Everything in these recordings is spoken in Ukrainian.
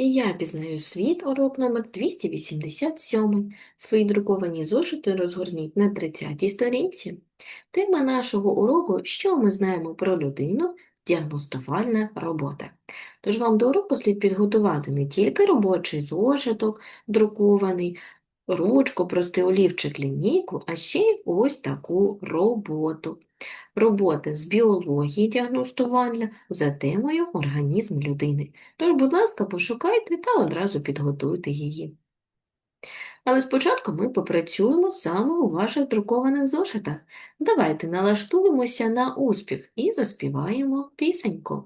І я пізнаю світ, урок номер 287. Свої друковані зошити розгорніть на 30-й сторінці. Тема нашого уроку «Що ми знаємо про людину? Діагностувальна робота». Тож вам до уроку слід підготувати не тільки робочий зошиток, друкований, ручку, простий олівчик, лінійку, а ще й ось таку роботу. Робота з біології діагностування за темою організм людини. Тож, будь ласка, пошукайте та одразу підготуйте її. Але спочатку ми попрацюємо саме у ваших друкованих зошитах. Давайте налаштуємося на успіх і заспіваємо пісеньку.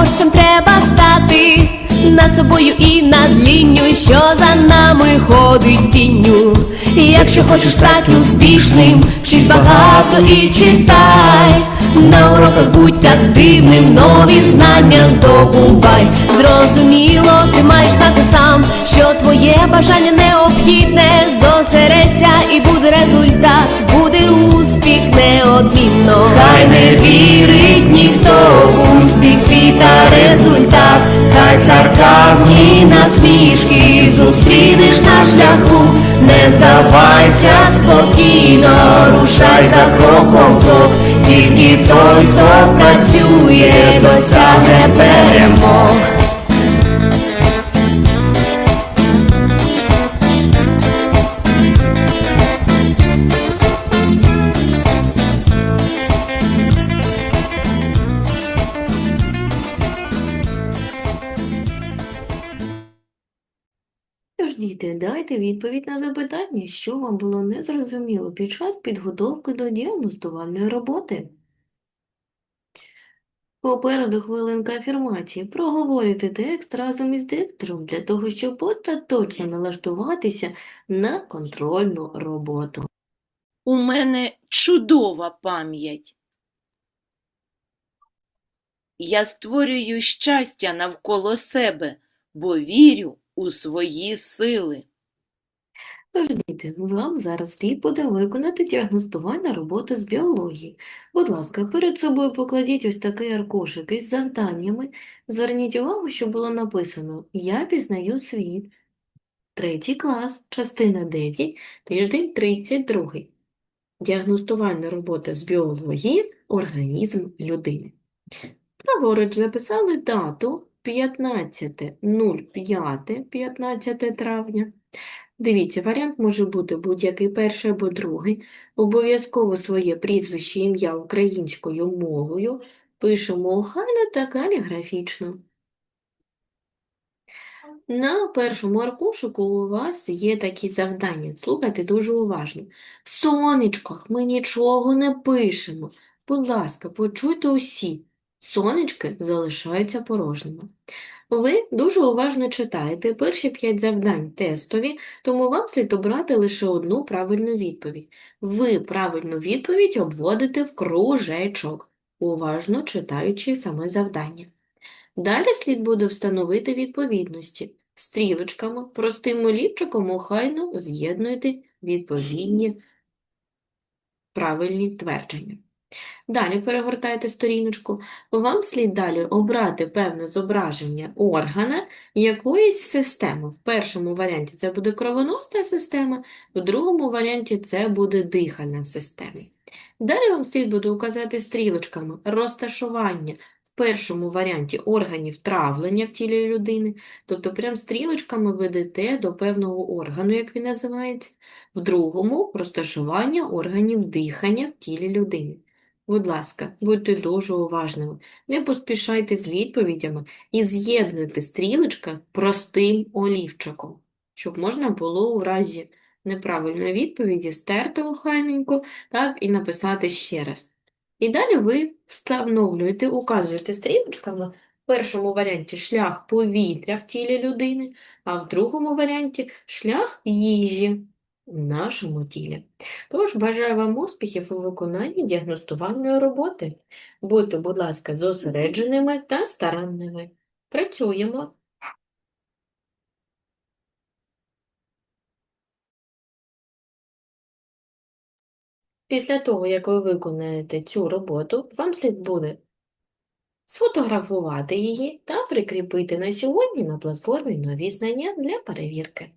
Переможцем треба стати над собою і над лінню, що за нами ходить тінню. І Якщо хочеш стати успішним, вчись багато і читай. На уроках будь активним, нові знання здобувай. Зрозуміло, ти маєш знати сам, що твоє бажання необхідне, зосередься і буде результат, буде успіх неодмінно. Хай не вірить хай сарказм і насмішки зустрінеш на шляху, не здавайся спокійно, рушай за кроком крок, тільки той, хто працює, досягне перемог. Дайте відповідь на запитання, що вам було незрозуміло під час підготовки до діагностувальної роботи. Попереду хвилинка афірмації. Проговорюйте текст разом із диктором для того, щоб остаточно налаштуватися на контрольну роботу. У мене чудова пам'ять. Я створюю щастя навколо себе, бо вірю у свої сили. Тож, вам зараз слід буде виконати діагностувальну роботу з біології. Будь ласка, перед собою покладіть ось такий аркушик із завданнями. Зверніть увагу, що було написано «Я пізнаю світ». Третій клас, частина 9, тиждень 32. Діагностувальна робота з біології «Організм людини». Праворуч записали дату 15.05, 15 травня. Дивіться, варіант може бути будь-який перший або другий. Обов'язково своє прізвище, ім'я українською мовою пишемо охайно та каліграфічно. На першому аркушику у вас є такі завдання. Слухайте дуже уважно. В сонечках ми нічого не пишемо. Будь ласка, почуйте усі. Сонечки залишаються порожніми. Ви дуже уважно читаєте перші п'ять завдань тестові, тому вам слід обрати лише одну правильну відповідь. Ви правильну відповідь обводите в кружечок, уважно читаючи саме завдання. Далі слід буде встановити відповідності. Стрілочками, простим олівчиком охайно з'єднуйте відповідні правильні твердження. Далі перегортайте сторіночку. Вам слід далі обрати певне зображення органа якоїсь системи. В першому варіанті це буде кровоносна система, в другому варіанті це буде дихальна система. Далі вам слід буде указати стрілочками розташування в першому варіанті органів травлення в тілі людини, тобто прям стрілочками ведете до певного органу, як він називається, в другому розташування органів дихання в тілі людини. Будь ласка, будьте дуже уважними, не поспішайте з відповідями і з'єднуйте стрілочка простим олівчиком, щоб можна було у разі неправильної відповіді стерти охайненько, так, і написати ще раз. І далі ви встановлюєте, указуєте стрілочками в першому варіанті шлях повітря в тілі людини, а в другому варіанті шлях їжі в нашому тілі. Тож бажаю вам успіхів у виконанні діагностувальної роботи. Будьте, будь ласка, зосередженими та старанними. Працюємо. Після того, як ви виконаєте цю роботу, вам слід буде сфотографувати її та прикріпити на сьогодні на платформі нові знання для перевірки.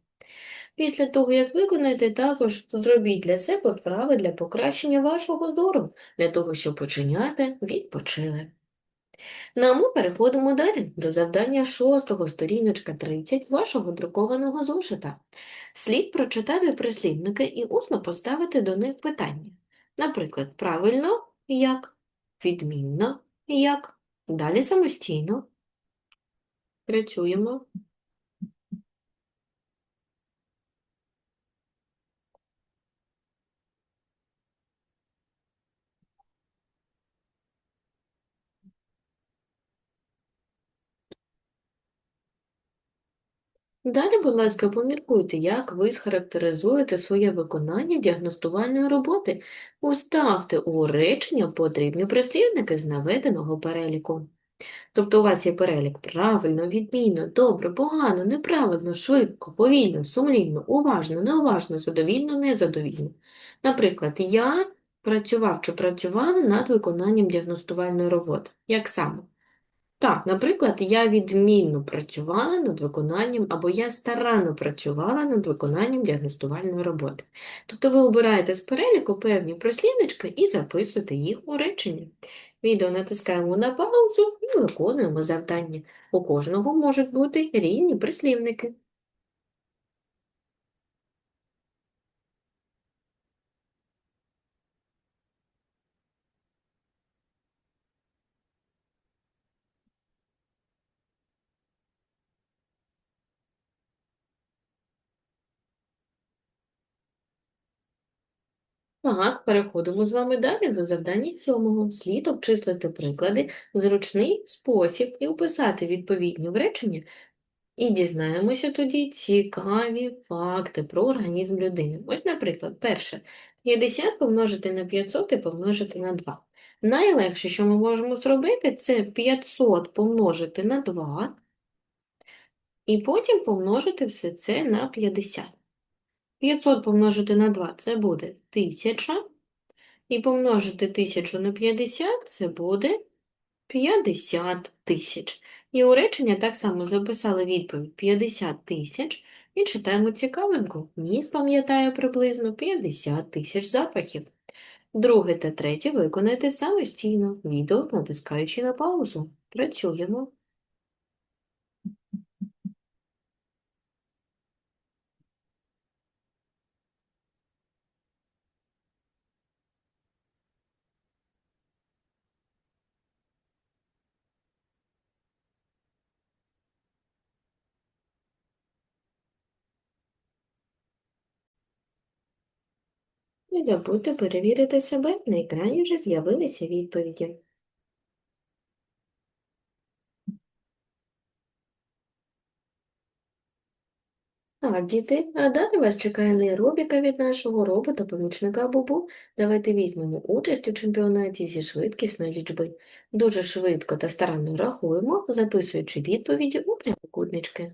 Після того, як виконаєте, також зробіть для себе вправи для покращення вашого зору, для того, щоб оченята відпочили. Ну, а ми переходимо далі до завдання 6, сторіночка 30 вашого друкованого зошита. Слід прочитати прислівники і усно поставити до них питання. Наприклад, правильно – як, відмінно – як. Далі самостійно. Працюємо. Далі, будь ласка, поміркуйте, як ви схарактеризуєте своє виконання діагностувальної роботи. Уставте у речення потрібні прислівники з наведеного переліку. Тобто у вас є перелік правильно, відмінно, добре, погано, неправильно, швидко, повільно, сумлінно, уважно, неуважно, задовільно, незадовільно. Наприклад, я працював чи працювала над виконанням діагностувальної роботи. Як саме? Так, наприклад, я відмінно працювала над виконанням, або я старанно працювала над виконанням діагностувальної роботи. Тобто ви обираєте з переліку певні прислівнички і записуєте їх у речення. Відео натискаємо на паузу і виконуємо завдання. У кожного можуть бути різні прислівники. Так, переходимо з вами далі до завдання сьомого. Слід обчислити приклади в зручний спосіб і описати відповідні в речення, і дізнаємося тоді цікаві факти про організм людини. Ось, наприклад, перше, 50 помножити на 500 і помножити на 2. Найлегше, що ми можемо зробити, це 500 помножити на 2, і потім помножити все це на 50. 500 помножити на 2 – це буде 1000, і помножити 1000 на 50 – це буде 50 тисяч. І у речення так само записали відповідь 50 тисяч і читаємо цікавинку. Ніс пам'ятає приблизно 50 тисяч запахів. Друге та третє виконайте самостійно, відео натискаючи на паузу. Працюємо. Не забудьте перевірити себе, на екрані вже з'явилися відповіді. Так, діти, а далі вас чекає нейробіка від нашого робота-помічника Бубу. Давайте візьмемо участь у чемпіонаті зі швидкісної лічби. Дуже швидко та старанно рахуємо, записуючи відповіді у прямокутнички.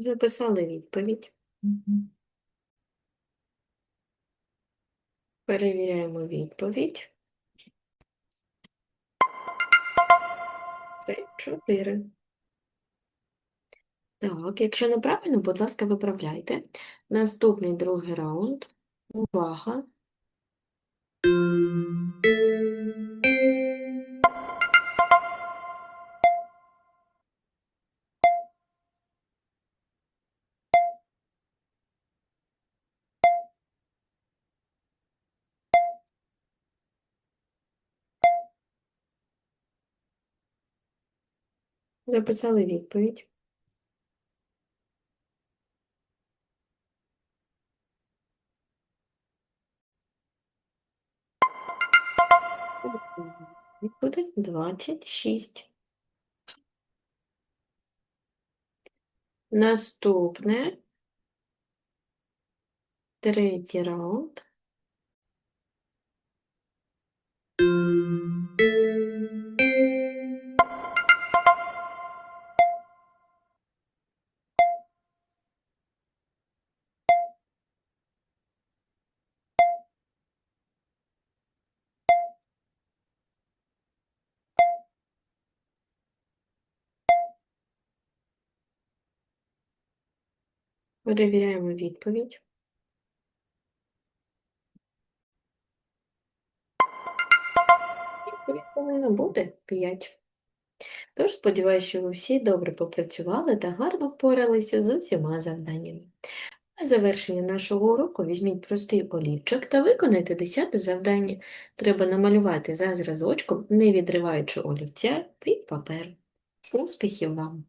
Записали відповідь. Перевіряємо відповідь. Це 4. Так, якщо неправильно, будь ласка, виправляйте. Наступний другий раунд. Увага. Записали відповідь. Відповідь 26. Наступне. Третій раунд. Перевіряємо відповідь. Відповідь повинна бути 5. Тож, сподіваюся, що ви всі добре попрацювали та гарно впоралися з усіма завданнями. На завершення нашого уроку візьміть простий олівчик та виконайте 10 завдання. Треба намалювати за зразочком, не відриваючи олівця від паперу. Успіхів вам!